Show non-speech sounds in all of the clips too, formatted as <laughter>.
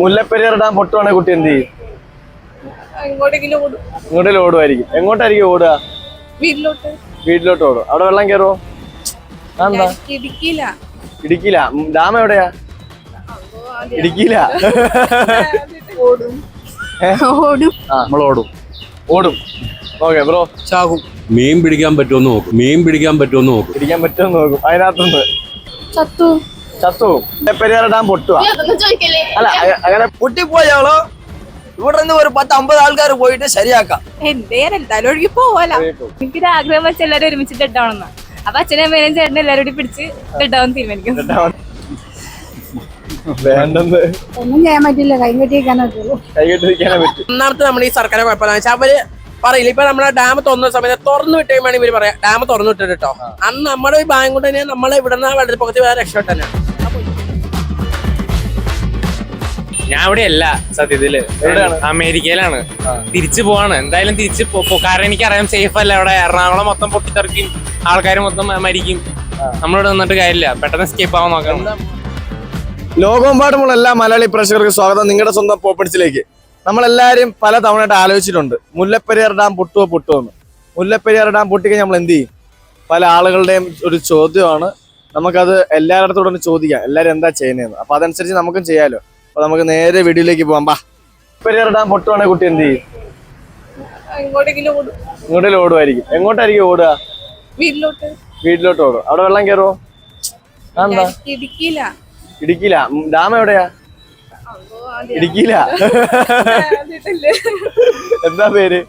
Mullaperiyar dam പൊട്ടുവാണെ കുട്ടി എന്ത് ചെയ്യും? എങ്ങോട്ടെങ്കിലും ഓടും. ഇങ്ങോട്ടേലും ഓടുമായിരിക്കും എങ്ങോട്ടായിരിക്കും ഓടുക? വീട്ടിലോട്ട്. വീട്ടിലോട്ട് ഓടും. അവിടെ വെള്ളം കയറുമോ എന്താ ഇടുക്കിയില്ല ഡാമ ഉം, ഡാം എവിടെയാ? ഇടുക്കിയില്ല ഓടും. ഓടും. ആ നമ്മൾ ഓടും. ഓടും. Okay bro. ചാകും. മീൻ പിടിക്കാൻ പറ്റുമെന്ന് നോക്കും. മീൻ പിടിക്കാൻ പറ്റുമെന്ന് നോക്കും. പിടിക്കാൻ പറ്റുമെന്ന് നോക്കും. അതിനകത്തുനിന്ന്. ചത്തു. ചത്തു മുല്ലപ്പെരിയാർ ഡാം പൊട്ടുക അല്ല അങ്ങനെ പൊട്ടിപ്പോയാളോ ഇവിടെ നിന്ന് ഒരു പത്ത് അമ്പത് ആൾക്കാർ പോയിട്ട് ശരിയാക്കാം. എന്തേ എന്തായാലും ഒഴുകി പോവല്ല എനിക്കൊരു ആഗ്രഹം വെച്ച് എല്ലാരും ഒരുമിച്ച് ഇട്ടാവണമെന്ന് അപ്പൊ അച്ഛനും അമ്മേനും ചേട്ടനും എല്ലാരും കൂടി പിടിച്ച് ഇട്ടാവും തീരുമാനിക്കും ഒന്നും ചെയ്യാൻ പറ്റില്ല. കൈ കെട്ടിയിരിക്കാനേ പറ്റുള്ളൂ. കൈകെട്ടിരിക്കാനേ പറ്റും. ഒന്നാമത്തെ നമ്മൾ ഈ സർക്കാരെ കുഴപ്പമില്ല. വെച്ചാൽ അവർ പറയില്ല ഇപ്പൊ നമ്മളെ ഡാം തുറന്ന സമയത്ത് തുറന്നു വിട്ടേ വേണമെങ്കിൽ ഇവർ പറയാം ഡാം തുറന്നു വിട്ടിട്ട് കേട്ടോ അന്ന് നമ്മുടെ ഈ ബാങ്ക് കൊണ്ട് തന്നെ നമ്മളെ ഇവിടുന്ന് വെള്ളപ്പൊക്കത്തിൽ വേറെ രക്ഷപ്പെട്ടന്നെ ഞാൻ ഇവിടെ അല്ല സത്യത്തിൽ എവിടെയാണ്? അമേരിക്കയിലാണ്. തിരിച്ചു പോവാണ്. എന്തായാലും തിരിച്ച് കാരണം എനിക്കറിയാം സേഫ് അല്ല അവിടെ. എറണാകുളം മൊത്തം പൊട്ടിത്തെറിക്കും. ആൾക്കാർ മൊത്തം മരിക്കും. നമ്മളിവിടെ നിന്നിട്ട് കാര്യമില്ല. പെട്ടെന്ന് എസ്കേപ്പ് ആവാൻ നോക്കണം. ലോകമെമ്പാടുമുള്ള എല്ലാ മലയാളി പ്രേക്ഷകർക്ക് സ്വാഗതം. നിങ്ങളുടെ സ്വന്തം പോപ്പിടിച്ചിലേക്ക്. നമ്മളെല്ലാവരും പല തവണയായിട്ട് ആലോചിച്ചിട്ടുണ്ട്. മുല്ലപ്പെരിയാർ ഡാം പൊട്ടുവോ പൊട്ടുവോ എന്ന് മുല്ലപ്പെരിയാർ ഡാം പൊട്ടിക്കഴിഞ്ഞാൽ നമ്മൾ എന്ത് ചെയ്യും? പല ആളുകളുടെയും ഒരു ചോദ്യമാണ്. നമുക്കത് എല്ലാവരുടെ ചോദിക്കാം. എല്ലാവരും എന്താ ചെയ്യുന്നതെന്ന്. അപ്പൊ അതനുസരിച്ച് നമുക്കും ചെയ്യാലോ. അപ്പൊ നമുക്ക് നേരെ വീഡിയോയിലേക്ക് പോകാം ബാ. പെരിയാർ ഡാം പൊട്ടുവാണെങ്കിൽ കുട്ടി എന്ത് ചെയ്യും? ഇങ്ങോട്ടേലും ഓടുമായിരിക്കും എങ്ങോട്ടായിരിക്കും ഓടുക? വീട്ടിലോട്ട്. വീട്ടിലോട്ട് ഓടും. അവിടെ വെള്ളം കയറുമോ എന്താ? ഉം, ഡാം എവിടെയാ? ഇടുക്കിയില? എന്താ പേര്?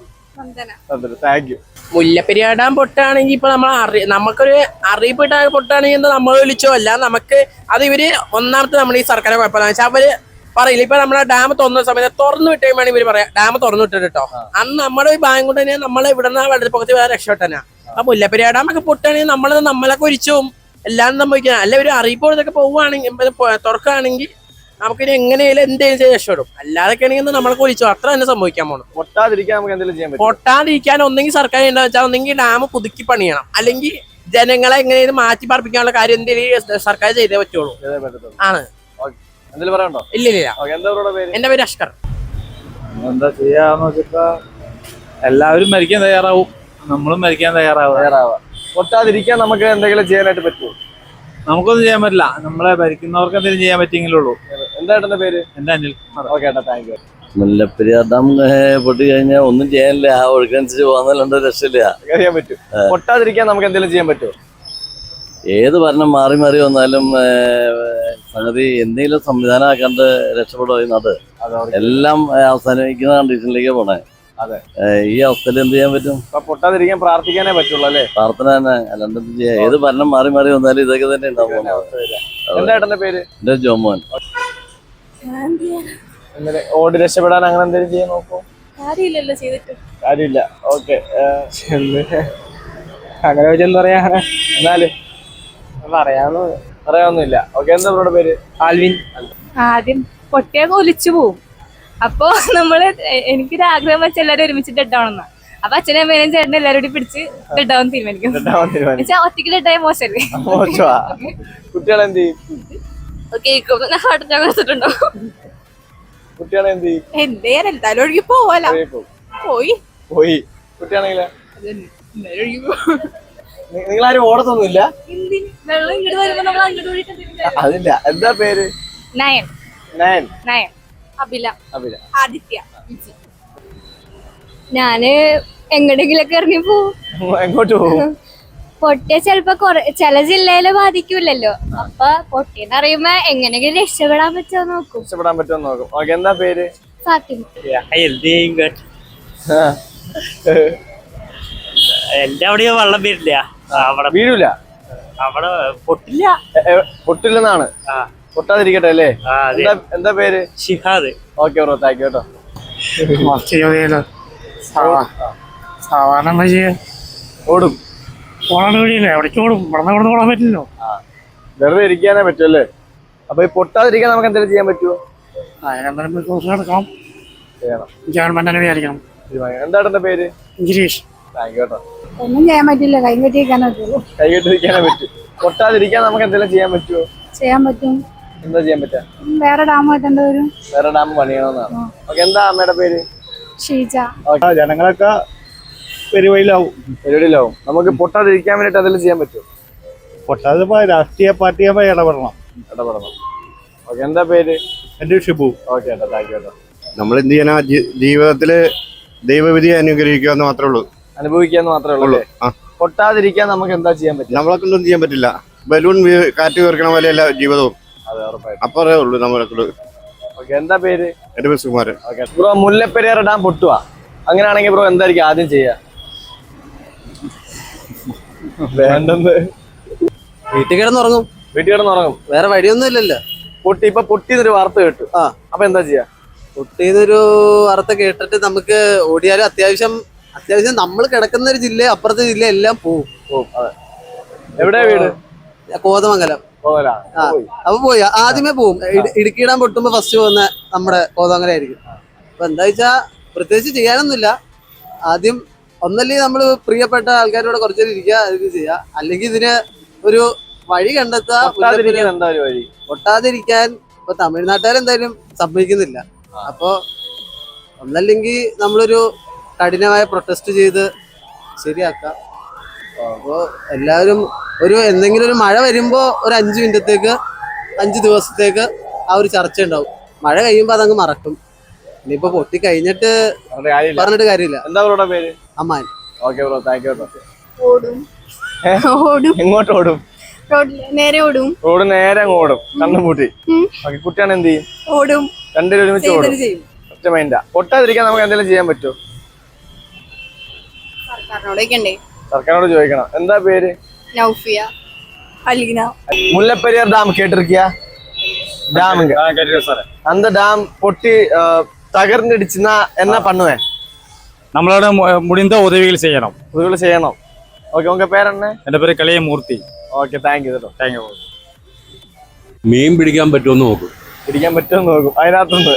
Thank you. മുല്ലപ്പെരിയാർ ഡാം പൊട്ടാണെങ്കിൽ ഇപ്പൊ നമ്മൾ അറി നമുക്കൊരു അറിയിപ്പ് ഇട്ട പൊട്ടാണെങ്കിൽ എന്താ നമ്മൾ വിളിച്ചോ? അല്ല നമുക്ക് അത് ഇവർ ഒന്നാമത്തെ നമ്മൾ ഈ സർക്കാരെ കുഴപ്പമില്ല. വെച്ചാൽ അവർ പറയില്ല ഇപ്പൊ നമ്മളെ ഡാം തുറന്ന സമയത്ത് തുറന്നു വിട്ടേ കഴിയുമ്പോൾ ഇവർ പറയാം ഡാം തുറന്നു വിട്ടിട്ട് കേട്ടോ അന്ന് നമ്മുടെ ഈ ബാങ്ക് കൊണ്ട് തന്നെ നമ്മളെ ഇവിടുന്ന് വെള്ളപ്പൊക്കത്തിൽ വേറെ രക്ഷപ്പെട്ടന്നെ ആ മുല്ലപ്പെരിയാർ ഡാം ഒക്കെ പൊട്ടാണെങ്കിൽ നമ്മൾ നമ്മളൊക്കെ ഒരിച്ചും എല്ലാം സംഭവിക്കണം അല്ല ഒരു അറിയിപ്പ് ഇതൊക്കെ പോവുകയാണെങ്കിൽ തുറക്കുകയാണെങ്കിൽ നമുക്കിനി എങ്ങനെയാലും എന്തെങ്കിലും ചെയ്ത് രക്ഷപ്പെടും. അല്ലാതൊക്കെ ആണെങ്കിൽ നമ്മളെ കുളിച്ചു അത്ര തന്നെ സംഭവിക്കാൻ പോകണം പൊട്ടാതിരിക്കാൻ നമുക്ക് എന്തെങ്കിലും ചെയ്യാൻ പറ്റും പൊട്ടാതിരിക്കാൻ ഒന്നെങ്കിൽ സർക്കാർ എന്താ വെച്ചാൽ ഒന്നെങ്കിൽ ഡാം പുതുക്കി പണിയണം. അല്ലെങ്കിൽ ജനങ്ങളെ എങ്ങനെയും മാറ്റി പാർപ്പിക്കാനുള്ള കാര്യം എന്തെങ്കിലും സർക്കാർ ചെയ്തേ പറ്റുള്ളൂ. ആണ്. ഇല്ല ഇല്ല എന്റെ പേര്? അഷ്കർ. എന്താ ചെയ്യാ വെച്ചിട്ടാ എല്ലാവരും മരിക്കാൻ തയ്യാറാവും. നമ്മളും മരിക്കാൻ തയ്യാറാവും തയ്യാറാവാം പൊട്ടാതിരിക്കാൻ നമുക്ക് എന്തെങ്കിലും ചെയ്യാനായിട്ട് പറ്റുമോ? നമുക്കൊന്നും ചെയ്യാൻ പറ്റില്ല. നമ്മളെ ഭരിക്കുന്നവർക്ക് എന്തെങ്കിലും ചെയ്യാൻ പറ്റിയെങ്കിലേ ഉള്ളൂ. എന്താ പേര്? എന്റെ അനിൽ കുമാർ. ഓക്കെ ഏട്ടാ താങ്ക് യു മുല്ലപ്പെരിയാർ ഡാം പൊട്ടി കഴിഞ്ഞാൽ ഒന്നും ചെയ്യാനില്ല. ആ ഒഴുക്കനുസരിച്ച് പോകുന്നതിലുണ്ട് രക്ഷയില്ല. ചെയ്യാൻ പറ്റും. പൊട്ടാതിരിക്കാൻ നമുക്ക് എന്തെങ്കിലും ചെയ്യാൻ പറ്റുമോ ഏത് ഭരണം മാറി മാറി വന്നാലും സംഗതി എന്തെങ്കിലും സംവിധാനം ആക്കാണ്ട് രക്ഷപ്പെടുക ചെയ്യുന്നത് എല്ലാം അവസാനിക്കുന്ന കണ്ടീഷനിലേക്ക് പോണേ. അതെ. ഈ അവസ്ഥയിൽ എന്ത് ചെയ്യാൻ പറ്റും? പൊട്ടാതിരിക്കാൻ പ്രാർത്ഥിക്കാനേ പറ്റുള്ളൂ അല്ലേ? പ്രാർത്ഥന തന്നെ. അല്ലാണ്ട് എന്ത് ചെയ്യാം? ഏത് ഭരണം മാറി മാറി വന്നാലും ഇതൊക്കെ തന്നെ ഉണ്ടാവും. പേര്? എന്റെ ജോമോൻ. ഇന്നലെ ഓടി രക്ഷപ്പെടാൻ അങ്ങനെ എന്തെങ്കിലും ചെയ്യാൻ നോക്കൂ കാര്യമില്ലല്ലോ ചെയ്തിട്ട്. കാര്യമില്ല. ഓക്കെ. അങ്ങനെ വെച്ചെന്ന് പറയാ? എന്നാൽ? പറയാന്ന് പറയാനൊന്നുമില്ല. ഓക്കെ എന്താ നമ്മുടെ പേര്? ആൽവിൻ. ആദ്യം പൊട്ടിയൊക്കെ ഒലിച്ചു പോവും. അപ്പോ നമ്മൾ എനിക്കൊരു ആഗ്രഹം വെച്ച് എല്ലാരും ഒരുമിച്ച് ഇട്ടാവണമെന്ന് അപ്പൊ അച്ഛനും അമ്മേനും ചേട്ടനും എല്ലാരും കൂടി പിടിച്ച് ഇട്ടാവും തീരുമാനിക്കും. ഒറ്റയ്ക്ക് ഇട്ടായ മോശമല്ലേ? മോശമാ. കുട്ടികൾ എന്ത് കേൾക്കും ഹാർട്ട് അറ്റാക്ക് എടുത്തിട്ടുണ്ടോ എന്ത് എന്തേ എന്തായാലും ഒഴുകി പോവല്ല. പോയി. പോയി. കുട്ടിയാണെങ്കിലോ? ഓടത്തൊന്നുമില്ല? അതില്ല. എന്താ പേര്? നയൻ. നയൻ. നയൻ. അഭില. അഭില. ആദിത്യ. ഞാൻ എങ്ങോട്ടെങ്കിലൊക്കെ ഇറങ്ങി പോവും. എങ്ങോട്ട് പോകും പൊട്ടിയ ചെലപ്പോ കൊറേ ചില ജില്ലയിൽ ബാധിക്കൂലല്ലോ അപ്പൊ പൊട്ടിയെന്ന് അറിയുമ്പോ എങ്ങനെയെങ്കിലും രക്ഷപ്പെടാൻ പറ്റുമോ നോക്കും. രക്ഷപ്പെടാൻ പറ്റുമെന്ന് നോക്കും. ഓക്കെ എന്താ പേര്? ഫാത്തിമ. <laughs> എന്റെ അവിടെ വെള്ളം വീഴില്ല അവിടെ വീഴൂല അവിടെ പൊട്ടില്ല. പൊട്ടില്ലെന്നാണ്. പൊട്ടാതിരിക്കട്ടെ അല്ലേ? എന്താ എന്താ പേര്? Shihad. Okay bro thank you കേട്ടോ. സാധാരണ എന്താ ചെയ്യാ ഓടും. ഓടാൻ കഴിയില്ല. എവിടേക്ക് ഓടും. ഇവിടെ ഇവിടെ പോകാൻ പറ്റില്ലോ വെറുതെ ഇരിക്കാനേ പറ്റുമല്ലേ അപ്പൊ ഈ പൊട്ടാതിരിക്കാൻ നമുക്ക് എന്തെങ്കിലും ചെയ്യാൻ പറ്റുമോ അതിനെന്തായാലും കോഴ്സ് എടുക്കണം ചെയ്യണം. ഗവൺമെന്റ് തന്നെ വിചാരിക്കണം. തീരുമാനിക്കണം. എന്താ ഏട്ടന്റെ പേര്? ഗിരീഷ്. ഒന്നും ചെയ്യാൻ പറ്റില്ല. കൈ കെട്ടിയിരിക്കാനേ പറ്റുള്ളൂ. കൈകെട്ടിരിക്കാനേ പറ്റും. പൊട്ടാതിരിക്കാൻ നമുക്ക് എന്തെങ്കിലും ചെയ്യാൻ പറ്റുമോ ചെയ്യാൻ പറ്റും. എന്താ ചെയ്യാൻ പറ്റാ? വേറെ ഡാം കെട്ടേണ്ടി വരും വേറെ ഡാം പണിയണമെന്നാണ്. ഓക്കെ എന്താ അമ്മയുടെ പേര്? ഷീജ. ജനങ്ങളൊക്കെ പെരുവയിലാവും പരിപാടിയിലാവും. നമുക്ക് പൊട്ടാതിരിക്കാൻ വേണ്ടിട്ട് അതെല്ലാം ചെയ്യാൻ പറ്റുമോ? പൊട്ടാതെ രാഷ്ട്രീയ പാർട്ടിയുമായി ഇടപെടണം. ഇടപെടണം. ഓക്കെ എന്താ പേര്? എന്റെ ഷിബു. ഓക്കെ ഏട്ടാ താങ്ക് യു ഏട്ടാ നമ്മൾ എന്ത് ചെയ്യാനാ? ജീവിതത്തിൽ ദൈവവിധി അനുഗ്രഹിക്കുക എന്ന് മാത്രമേ ഉള്ളൂ. അനുഭവിക്കാന്ന് മാത്രമേ ഉള്ളൂ ആ. പൊട്ടാതിരിക്കാൻ നമുക്ക് എന്താ ചെയ്യാൻ പറ്റും? നമ്മളെ കൊണ്ടൊന്നും ചെയ്യാൻ പറ്റില്ല. ബലൂൺ കാറ്റ് കയറിക്കണ പോലെയല്ല ജീവിതവും. അപ്പറേ ഉള്ളൂ നമ്മളെ കൊണ്ട് എന്താ പേര്? എന്റെ പേര് Sukumaran. Okay bro Mullaperiyar dam പൊട്ടുവാ. അങ്ങനെയാണെങ്കിൽ ബ്രോ എന്തായിരിക്കും ആദ്യം ചെയ്യാ? വേണ്ടെന്ന്. വീട്ടിൽ കിടന്നുറങ്ങും. വീട്ടിൽ കിടന്നുറങ്ങും. വേറെ വഴിയൊന്നും ഇല്ലല്ലോ. പൊട്ടി ഇപ്പൊ പൊട്ടിന്നൊരു വാർത്ത കേട്ടു. ആ. അപ്പൊ എന്താ ചെയ്യാ? പൊട്ടിന്നൊരു വാർത്ത കേട്ടിട്ട് നമുക്ക് ഓടിയാലും അത്യാവശ്യം അത്യാവശ്യം നമ്മൾ കിടക്കുന്ന ഒരു ജില്ല അപ്പുറത്തെ ജില്ല എല്ലാം പോവും. എവിടെ വീട്? കോതമംഗലം. അപ്പൊ പോയി. ആദ്യമേ പോവും. ഇട- ഇടുക്കിയിടാൻ പൊട്ടുമ്പോ ഫസ്റ്റ് പോകുന്ന നമ്മുടെ കോതമംഗലം ആയിരിക്കും അപ്പൊ എന്താ വെച്ചാ പ്രത്യേകിച്ച് ചെയ്യാനൊന്നുമില്ല. ആദ്യം ഒന്നല്ലെങ്കിൽ നമ്മൾ പ്രിയപ്പെട്ട ആൾക്കാരോട് കുറച്ചേരം ഇരിക്കുക ഇത് ചെയ്യുക അല്ലെങ്കിൽ ഇതിന് ഒരു വഴി കണ്ടെത്തുക വഴി? പൊട്ടാതിരിക്കാൻ ഇപ്പൊ തമിഴ്നാട്ടുകാരെന്തായാലും സമ്മതിക്കുന്നില്ല. അപ്പോ ഒന്നല്ലെങ്കിൽ നമ്മളൊരു കഠിനമായ പ്രൊട്ടസ്റ്റ് ചെയ്ത് ശരിയാക്കാം. അപ്പോൾ എല്ലാവരും ഒരു എന്തെങ്കിലും ഒരു മഴ വരുമ്പോ ഒരു അഞ്ച് മിനിറ്റത്തേക്ക് അഞ്ച് ദിവസത്തേക്ക് ആ ഒരു ചർച്ച ഉണ്ടാവും. മഴ കഴിയുമ്പോൾ അതങ്ങ് മറക്കും. ഇനിയിപ്പോ പൊട്ടി കഴിഞ്ഞിട്ട് പറഞ്ഞിട്ട് കാര്യമില്ല. പറഞ്ഞിട്ട് കാര്യമില്ല. എന്താ അവരുടെ പേര്? Amman. Okay bro thank you ഓടും. ഓടും. എങ്ങോട്ട് ഓടും? നേരെ ഓടും. ഓടും നേരെ അങ്ങ് ഓടും. കണ്ണും പൂട്ടി ഓക്കെ കുട്ടിയാണ് എന്ത് ചെയ്യും? ഓടും. രണ്ടുപേരും ഒരുമിച്ച് ഓടും. ഒറ്റ മൈൻഡാ ഒട്ടാതിരിക്കാൻ നമുക്ക് എന്തെങ്കിലും ചെയ്യാൻ പറ്റുമോ? സർക്കാരിനോട് ചോദിക്കണം. എന്താ പേര്? നൗഫിയ. അലീന. മുല്ലപ്പെരിയാർ ഡാം കേട്ടിരിക്കുക ഡാമുங்க அந்த டேம் பொட்டி தகர்ந்துடுச்சுன்னா என்ன பண்ணுவேன் നമ്മളവിടെ മുടിന്ത ഉദവികൾ ചെയ്യണം. ഉദവികൾ ചെയ്യണം. ഓക്കെ உங்கள் பேர் என்ன എന്റെ പേര് കളിയമൂർത്തി. ഓക്കെ താങ്ക് യു കേട്ടോ താങ്ക് യു മീൻ പിടിക്കാൻ പറ്റുമെന്ന് നോക്കും. പിടിക്കാൻ പറ്റുമെന്ന് നോക്കും. അതിനകത്തുണ്ട്.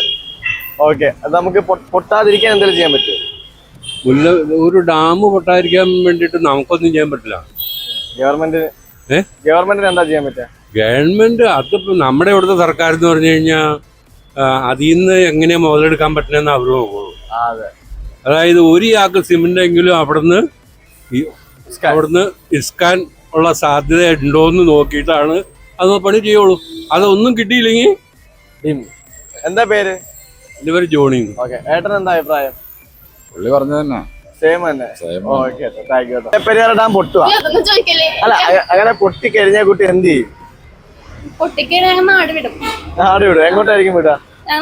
ഓക്കെ അത് നമുക്ക് പൊട്ടാതിരിക്കാൻ എന്തെങ്കിലും ചെയ്യാൻ പറ്റുമോ? മുല്ല ഒരു ഡാം പൊട്ടാതിരിക്കാൻ വേണ്ടിയിട്ട് നമുക്കൊന്നും ചെയ്യാൻ പറ്റില്ല. ഗവൺമെന്റിന് ഗവൺമെന്റിന് എന്താ ചെയ്യാൻ പറ്റുക? ഗവൺമെന്റ് അത് നമ്മുടെ ഇവിടുത്തെ സർക്കാർ എന്ന് പറഞ്ഞു കഴിഞ്ഞാൽ അതിൽ നിന്ന് എങ്ങനെയാ മുതലെടുക്കാൻ പറ്റണമെന്ന് അവർ നോക്കുള്ളൂ. അതെ. അതായത് ഒരു ചാക്ക് സിമെന്റ് എങ്കിലും അവിടുന്ന് അവിടുന്ന് ഇസ്കാൻ ഉള്ള സാധ്യത ഉണ്ടോന്ന് നോക്കിയിട്ടാണ് അത് പണി ചെയ്യുള്ളൂ. അതൊന്നും കിട്ടിയില്ലെങ്കിൽ എന്താ പേര്? എന്റെ പേര് ജോണി ഏട്ടൻ എന്താ അഭിപ്രായം? പുള്ളി പറഞ്ഞു തന്നെ. സെയിം തന്നെ. പെരിയാർ ഡാം പൊട്ടുക അല്ല അങ്ങനെ കുട്ടി എന്ത് ചെയ്യും? നാട് വിടും. നാട് വിടും. എങ്ങോട്ടായിരിക്കും വിടുക?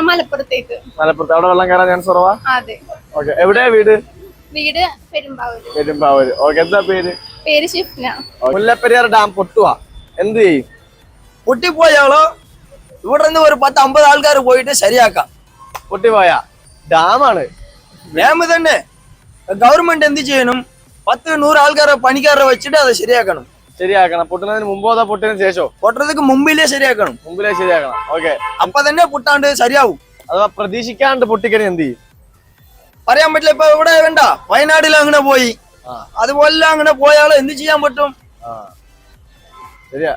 മലപ്പുറത്തേക്ക്. മലപ്പുറത്ത്. അവിടെ വെള്ളം കയറാൻ ഞാൻ കുറവാ? അതെ. ഓക്കെ. എവിടെയാ വീട്? വീട് പെരുമ്പാവൂര്. പെരുമ്പാവൂര്. ഓക്കെ എന്താ പേര്? പേര് ഷിഫ്ന. മുല്ലപ്പെരിയാർ ഡാം പൊട്ടുക എന്ത് ചെയ്യും? പൊട്ടിപ്പോയാളോ ഇവിടെ നിന്ന് ഒരു പത്ത് അമ്പത് ആൾക്കാർ പോയിട്ട് ശരിയാക്കാം. പൊട്ടിപ്പോയ. ഡാമാണ്. ഡാം തന്നെ. ഗവൺമെന്റ് എന്ത് ചെയ്യണം? പത്ത് നൂറ് ആൾക്കാരെ പണിക്കാരെ വെച്ചിട്ട് അത് ശരിയാക്കണം. ശരിയാക്കണം. പൊട്ടുന്നതിന് മുമ്പോ അതാ പൊട്ടിന് ശേഷോ? പൊട്ടുന്നതിന് മുമ്പിലേ ശരിയാക്കണം. മുമ്പിലേ ശരിയാക്കണം. ഓക്കെ. അപ്പൊ തന്നെ പൊട്ടാണ്ട് ശരിയാവും. അഥവാ പ്രതീക്ഷിക്കാണ്ട് പൊട്ടിക്കണി എന്ത് ചെയ്യും? പറയാൻ പറ്റില്ല ഇപ്പൊ ഇവിടെ വേണ്ട വയനാട്ടിൽ അങ്ങനെ പോയി. അതുപോലെ അങ്ങനെ പോയാൽ എന്ത് ചെയ്യാൻ പറ്റും? ശരിയാ.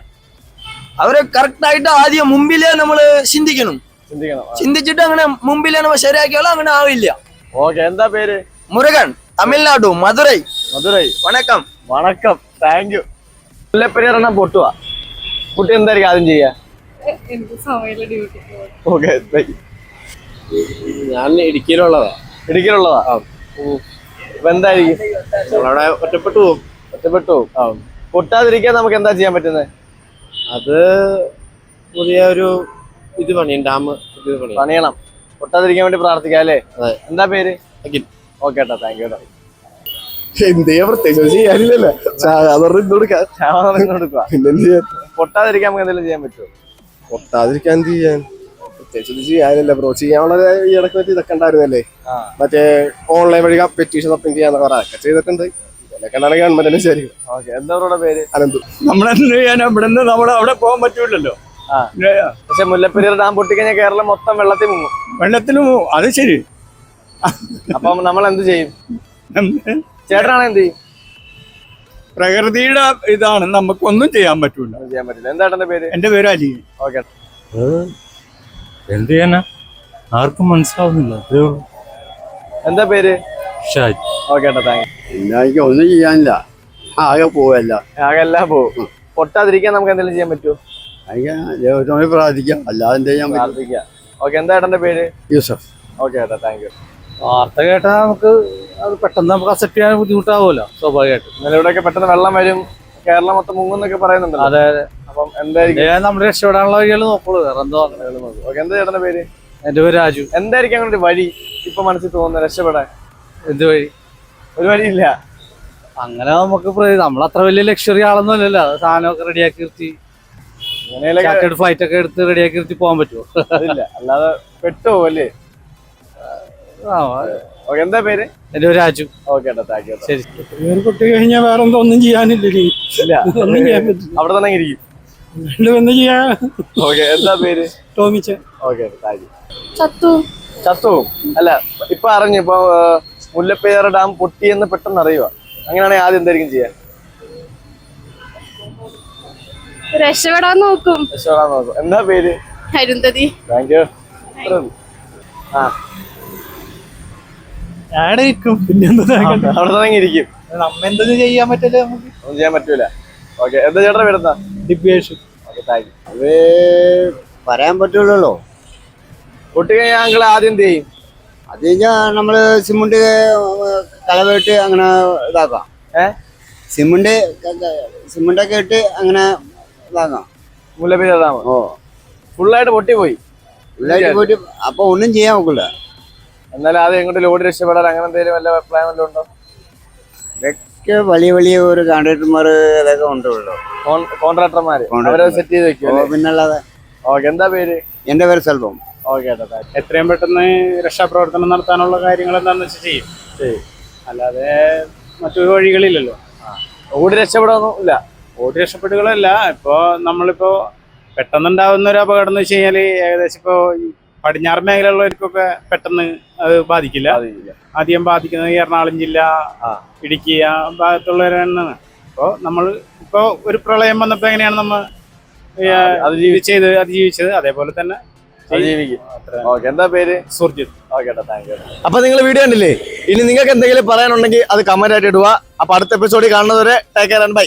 അവരെ കറക്റ്റ് ആയിട്ട് ആദ്യം മുമ്പിലേ നമ്മൾ ചിന്തിക്കണം. ചിന്തിക്കണം ചിന്തിച്ചിട്ട് അങ്ങനെ മുമ്പിലേ നമ്മൾ ശരിയാക്കിയാലും അങ്ങനെ ആവില്ല. ഓക്കെ എന്താ പേര്? മുരുകൻ തമിഴ്നാടു മധുരൈ. മധുരൈ. വണക്കം. വണക്കം. താങ്ക് യു മുല്ലപ്പെരിയാർ എണ്ണം പൊട്ടുക കുട്ടി എന്തായിരിക്കും ആദ്യം ചെയ്യാ? ഓക്കെ ഞാൻ ഇടുക്കിയിലുള്ളതാ. ഇടുക്കിയിലുള്ളതാ? അപ്പൊ എന്തായിരിക്കും? നമ്മളവിടെ ഒറ്റപ്പെട്ടു പോകും ഒറ്റപ്പെട്ടു പോകും. പൊട്ടാതിരിക്കാൻ നമുക്ക് എന്താ ചെയ്യാൻ പറ്റുന്നത് അത് പുതിയ ഒരു ഇത് പണിയും ഡാം പുതിയ പണി പണിയണം. പൊട്ടാതിരിക്കാൻ വേണ്ടി പ്രാർത്ഥിക്കാം അല്ലേ? എന്താ പേര്. ഓക്കെ കേട്ടോ താങ്ക് യു കേട്ടോ എന്ത് ചെയ്യാൻ പ്രത്യേകിച്ച് ചെയ്യാനില്ലല്ലോ. സാധാരണ ഇന്ന് കൊടുക്കാം. പൊട്ടാതിരിക്കാൻ നമുക്ക് എന്തെങ്കിലും ചെയ്യാൻ പറ്റുമോ പൊട്ടാതിരിക്കാൻ എന്ത് ചെയ്യാൻ? പ്രത്യേകിച്ച് ചെയ്യാനില്ല ബ്രോ ചെയ്യാനുള്ള ഈ ഇടയ്ക്ക് പറ്റി ഇതൊക്കെ ഉണ്ടായിരുന്നല്ലേ. മറ്റേ ഓൺലൈൻ വഴി പെറ്റീഷൻ സബ്മിറ്റ് ചെയ്യാന്ന് പറയാം ചെയ്തിട്ടുണ്ട്. ഗവൺമെന്റിന് ശരി ഓക്കെ എന്താ അവരുടെ പേര്? അനന്തു. നമ്മളെന്ത് ചെയ്യാൻ ഇവിടെ നിന്ന് നമ്മൾ അവിടെ പോകാൻ പറ്റൂലല്ലോ. പക്ഷെ മുല്ലപ്പെരിയാർ ഡാം പൊട്ടിക്കഴിഞ്ഞാൽ കേരളം മൊത്തം വെള്ളത്തിൽ മുങ്ങും. വെള്ളത്തിലും അത് ശരി. അപ്പം നമ്മൾ എന്ത് ചെയ്യും? ചേട്ടനാണ് എന്ത് ചെയ്യും? പ്രകൃതിയുടെ ഇതാണ്. നമുക്കൊന്നും ചെയ്യാൻ പറ്റൂല. ചെയ്യാൻ പറ്റില്ല. എന്താ പേര്? എന്റെ പേര് അലി ഓക്കെ എന്ത് ചെയ്യാനാ? ആർക്കും മനസ്സിലാവുന്നില്ല അതേ ഉള്ളൂ. എന്താ പേര്? ഷാജി. ഓക്കെ എനിക്ക് ഒന്നും ചെയ്യാനില്ല. ആകെ പോവല്ല. ആകെ എല്ലാം പോവും പൊട്ടാതിരിക്കാൻ നമുക്ക് എന്തെങ്കിലും ചെയ്യാൻ പറ്റുമോ ദൈവത്തോടെ പ്രാർത്ഥിക്കാം. അല്ലാതെ എന്ത് ചെയ്യാൻ പ്രാർത്ഥിക്കാം. ഓക്കെ എന്താ ഏട്ടന്റെ പേര്? യൂസഫ്. ഓക്കെ ഏട്ടാ താങ്ക് യു. വാർത്ത കേട്ടാൽ നമുക്ക് അത് പെട്ടെന്ന് നമുക്ക് അക്സെപ്റ്റ് ചെയ്യാൻ ബുദ്ധിമുട്ടാവുമല്ലോ സ്വാഭാവികമായിട്ടും. ഇന്നലെ ഇവിടെയൊക്കെ പെട്ടെന്ന് വെള്ളം വരും കേരളം മൊത്തം മുങ്ങുന്നൊക്കെ പറയുന്നുണ്ടല്ലോ. അതെ അതെ. അപ്പം എന്തായിരിക്കും? ദേ രക്ഷപ്പെടാനുള്ള വഴികൾ നോക്കുള്ളൂ. വേറെ എന്തോ ഓക്കെ എന്താ ചേട്ടന്റെ പേര്? എന്റെ പേര് രാജു. എന്തായിരിക്കും അങ്ങനെ ഒരു വഴി ഇപ്പൊ മനസ്സിൽ തോന്നുന്നത്? രക്ഷപ്പെടാൻ. എന്ത് വഴി? ഒരു വഴിയില്ല. അങ്ങനെ നമുക്ക് നമ്മൾ അത്ര വലിയ ലക്ഷറി ആളൊന്നും അല്ലല്ലോ. അത് സാധനമൊക്കെ റെഡിയാക്കി നിർത്തി. ചാർട്ടേഡ് ഫ്ലൈറ്റ് ഒക്കെ എടുത്ത് റെഡിയാക്കി നിർത്തി പോകാൻ പറ്റുമോ? അതില്ല. അല്ലാതെ പെട്ടുപോകും അല്ലേ? എന്താ പേര്? എന്റെ പേര് രാജു. ഓക്കെ ഏട്ടാ താങ്ക് യു ശരി. പൊട്ടി കഴിഞ്ഞാൽ വേറെന്തോ ഒന്നും ചെയ്യാനില്ല ഇല്ല. ഒന്നും ചെയ്യാൻ പറ്റില്ല. അവിടെ തന്നെ ഇരിക്കും. ഓക്കെ എന്താ പേര്? ടോമിച്ച ഓക്കെ ചത്തു. ചത്തു? അല്ല ഇപ്പൊ അറിഞ്ഞു ഇപ്പൊ ആ, മുല്ലപ്പെരിയാർ ഡാം പൊട്ടിയെന്ന് പെട്ടെന്ന് അറിയുക അങ്ങനെയാണെങ്കിൽ ആദ്യം എന്തായിരിക്കും ചെയ്യാൻ? രക്ഷപ്പെടാൻ നോക്കും. രക്ഷപ്പെടാൻ നോക്കും. എന്താ പേര്? അരുന്ധതി. താങ്ക് യു ആ. ആടെ നിൽക്കും പിന്നെ അവിടെ തുടങ്ങിയിരിക്കും ഇരിക്കും. നമ്മ എന്തൊന്നും ചെയ്യാൻ പറ്റില്ല നമുക്ക്. ഒന്നും ചെയ്യാൻ പറ്റൂല. ഓക്കെ എന്താ ചേട്ടൻ വരുന്ന അത് പറയാൻ പറ്റുള്ളൂ പൊട്ടി കഴിഞ്ഞാൽ ഞങ്ങൾ ആദ്യം ചെയ്യും? അത് കഴിഞ്ഞാൽ നമ്മൾ സിമന്റ് കലവിട്ട് അങ്ങനെ ഇതാക്കാം. ഏ? സിമന്റ് സിമന്റൊക്കെ ഇട്ട് അങ്ങനെ ഇതാക്കാം. മുല്ലപ്പെരിയാർ ഡാം ഓ. ഫുള്ളായിട്ട് പൊട്ടിപ്പോയി. ഫുള്ളായിട്ട് പോയിട്ട് അപ്പൊ ഒന്നും ചെയ്യാൻ നോക്കില്ല എന്നാലും ആദ്യം എങ്ങോട്ട് ലോഡ് രക്ഷപ്പെടാൻ അങ്ങനെ എന്തെങ്കിലും വല്ല പ്ലാൻ വല്ലതും ഉണ്ടോ? ഇതൊക്കെ വലിയ വലിയ ഒരു കോൺട്രാക്ടർമാർ അതൊക്കെ ഉണ്ടല്ലോ കോൺട്രാക്ടർമാര് അവരെ സെറ്റ് ചെയ്ത് വെക്കും പിന്നല്ലാതെ. ഓക്കെ എന്താ പേര്? എന്റെ പേര് സെൽവം. ഓക്കെ എത്രയും പെട്ടെന്ന് രക്ഷാപ്രവർത്തനം നടത്താനുള്ള കാര്യങ്ങൾ എന്താണെന്ന് വെച്ചാൽ ചെയ്യും. അല്ലാതെ മറ്റു വഴികളില്ലല്ലോ. ഓടി രക്ഷപ്പെടാനൊന്നും ഇല്ല ഓടി രക്ഷപ്പെടുകളല്ല ഇപ്പോ നമ്മളിപ്പോ പെട്ടെന്നുണ്ടാവുന്ന ഒരു അപകടം എന്ന് വെച്ച് കഴിഞ്ഞാൽ ഏകദേശം ഇപ്പോ പടിഞ്ഞാറ് മേഖലയുള്ളവർക്കൊക്കെ പെട്ടെന്ന് അത് ബാധിക്കില്ല. അധികം ആദ്യം ബാധിക്കുന്നത് എറണാകുളം ജില്ല. ഇടുക്കി ആ ഭാഗത്തുള്ളവരാണ് അപ്പോൾ നമ്മൾ ഇപ്പോൾ ഒരു പ്രളയം വന്നപ്പോൾ എങ്ങനെയാണ് നമ്മൾ അതിജീവിച്ചത് അതിജീവിച്ചത്? അതേപോലെ തന്നെ അപ്പൊ നിങ്ങൾ വീഡിയോ കണ്ടില്ലേ? ഇനി നിങ്ങൾക്ക് എന്തെങ്കിലും പറയാനുണ്ടെങ്കിൽ അത് കമന്റ് ആയിട്ട് ഇടുക. അപ്പൊ അടുത്ത എപ്പിസോഡിൽ കാണുന്നവരെ ടേക്ക് കെയർ ആൻഡ് ബൈ